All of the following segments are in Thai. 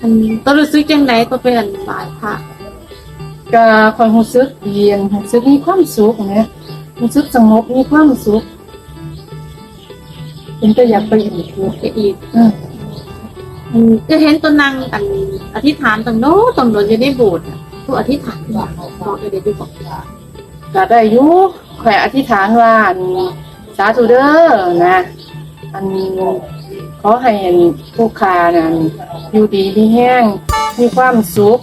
อันตัวรู้สึกจังไดก็เป็นอันหลายค่ะก็ความรู้สึกดีรู้สึกมีความสุขนะรู้สึกสงบมีความสุขเป็นก็อยากไปอีกอยู่ก็อีกอืมอืมก็เห็นตัวนางอันอธิษฐานตรงโน้นตรงโน้นอยู่ในโบสถ์อะผู้อธิษฐานบอกบอกเดี๋ยวไปบอกก็ได้อยู่แขวอธิษฐานว่าอันสาธุเด้อนะ อันขอให้อันผู้ค้านั้นอยู่ดีมีแห้งมีความสุข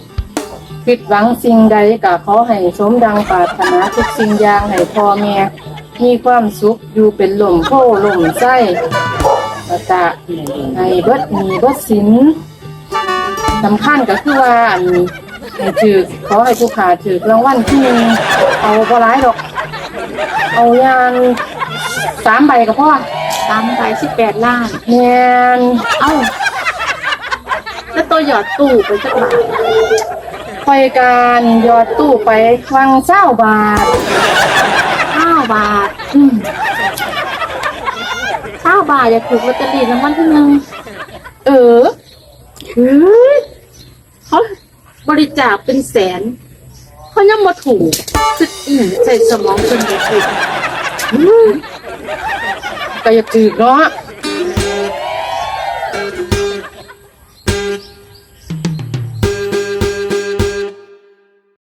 คิดหวังสิ่งใดก็ขอให้สมดังปรารถนาทุกสิ่งอย่างให้พ่อแม่มีความสุขอยู่เป็นลมโพลมไส้แล้วก็ให้เบิดมีเบิดสินสำคัญก็คือว่าอันให้ถือขอให้ผู้ขาถือรางวัลที่หนึ่งเอาบ่ร้ายดอก เอายางสามใบก็พอ ตามไปสิบแปดล้าน แมนเอ้าแล้วตัวหยอดตู้ไปสักบาทคอยการยอดตู้ไปวังเศร้าบาทห้าบาท อืมห้าบาทอยากถูกลอตเตอรี่รางวัลที่หนึ่งเออเฮ้ยเขาบริจาคเป็นแสนเขายังมาถูกคิดอืมใส่สมองจนเด็ก ก็อย่าถือเนาะ